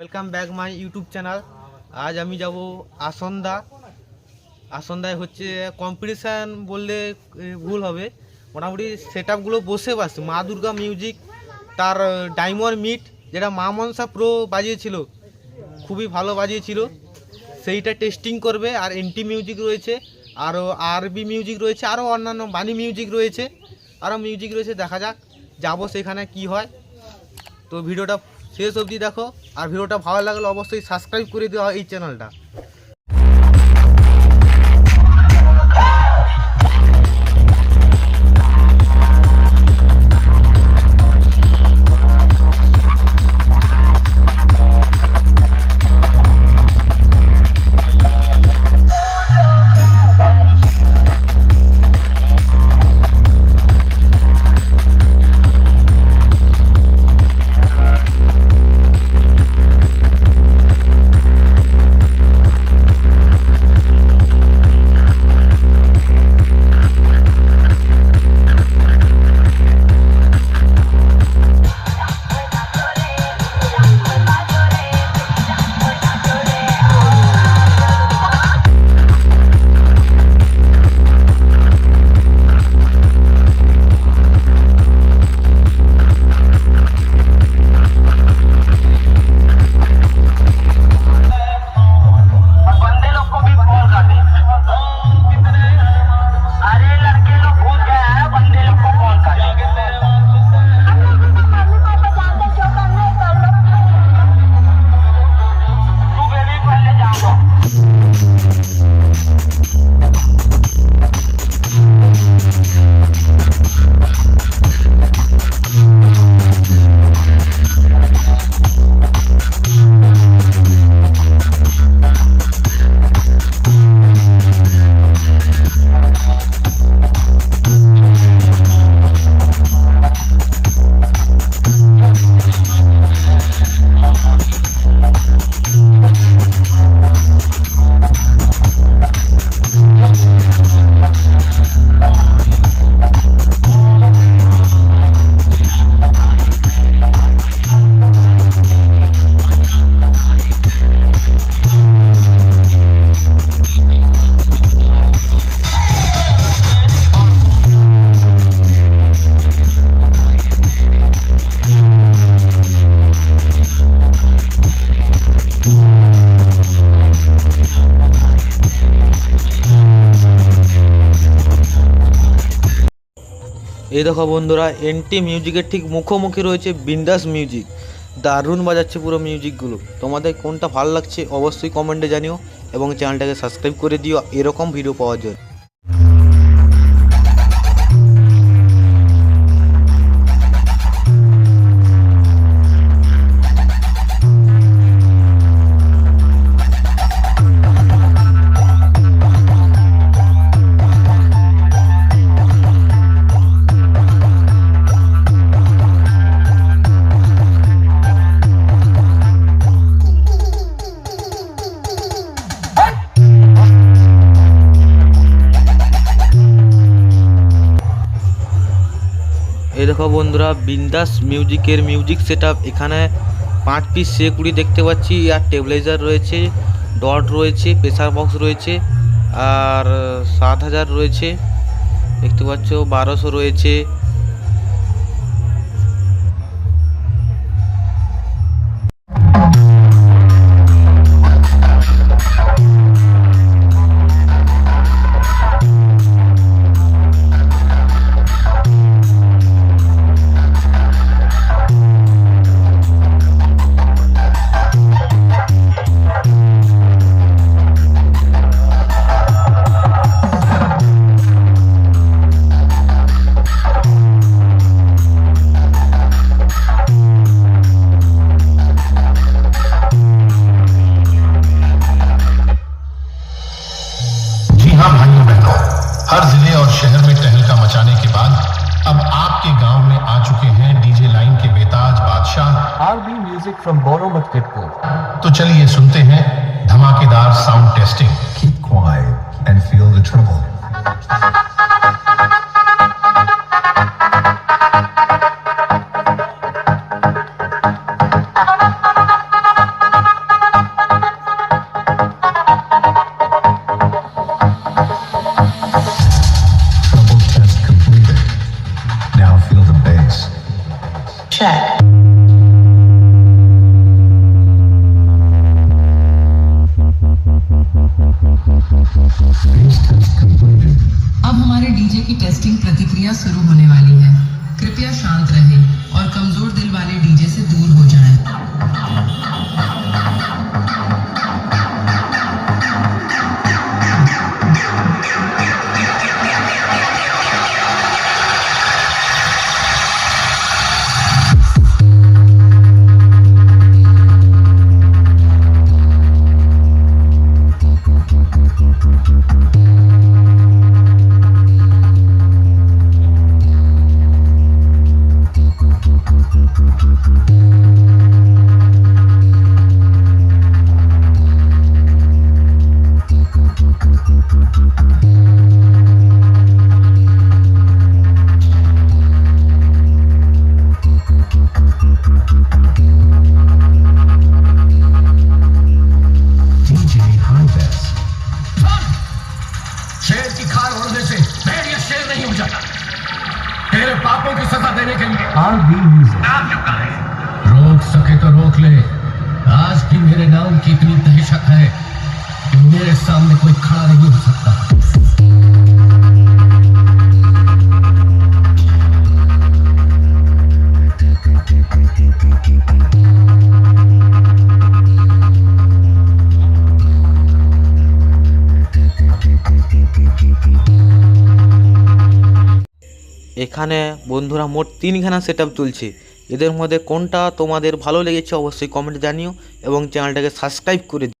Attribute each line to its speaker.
Speaker 1: Welcome back my YouTube channel আজ আমি যাব আসন্দা আসন্দায় হচ্ছে কম্পিটিশান বললে ভুল হবে। মোটামুটি সেট আপগুলো বসে বসে। মা দুর্গা মিউজিক তার ডায়মন্ড মিট যেটা মা মনসা প্রো বাজিয়েছিল। খুবই ভালো বাজিয়েছিল। সেইটা টেস্টিং করবে। আর এনটি মিউজিক রয়েছে আরও আরবি মিউজিক রয়েছে আরও অন্যান্য বাণী মিউজিক রয়েছে। আরও মিউজিক রয়েছে, দেখা যাক। যাব সেখানে কি হয়। তো ভিডিওটা শেষ অবধি দেখো। আর ভিডিওটা ভালো লাগলে অবশ্যই সাবস্ক্রাইব করে দেওয়া এই চ্যানেলটা
Speaker 2: Thank you.
Speaker 1: এই দেখো বন্ধুরা এনটি মিউজিকের ঠিক মুখোমুখি রয়েছে বিন্দাস মিউজিক দারুণ বাজাচ্ছে পুরো মিউজিকগুলো তোমাদের কোনটা ভালো লাগছে অবশ্যই কমেন্টে জানিও এবং চ্যানেলটাকে সাবস্ক্রাইব করে দিও। এরকম ভিডিও পাওয়ার জন্য। দেখো বন্ধুরা, বিন্দাস মিউজিকের মিউজিক সেট এখানে পাঁচ পিস সে কুড়ি দেখতে পাচ্ছি, আর টেবিলাইজার রয়েছে ডট রয়েছে প্রেসার বক্স রয়েছে, আর সাত হাজার রয়েছে। দেখতে পাচ্ছ, বারোশো রয়েছে।
Speaker 3: RB music from Boro Matketpur
Speaker 4: तो चलिए सुनते हैं धमाकेदार sound testing
Speaker 5: keep quiet and feel the trouble
Speaker 6: check. लीजिए की टेस्टिंग प्रतिक्रिया शुरू होने वाली है कृपया शांत रहें और कमज़ोर दिल वाले डीजे से दूर हो जाएँ। सामने कोई खड़ा नहीं हो सकता
Speaker 1: এখানে বন্ধুরা মোট তিনখানা সেট আপ চলছে এদের মধ্যে কোনটা তোমাদের ভালো লেগেছে অবশ্যই কমেন্টে জানিও এবং চ্যানেলটাকে সাবস্ক্রাইব করে দিও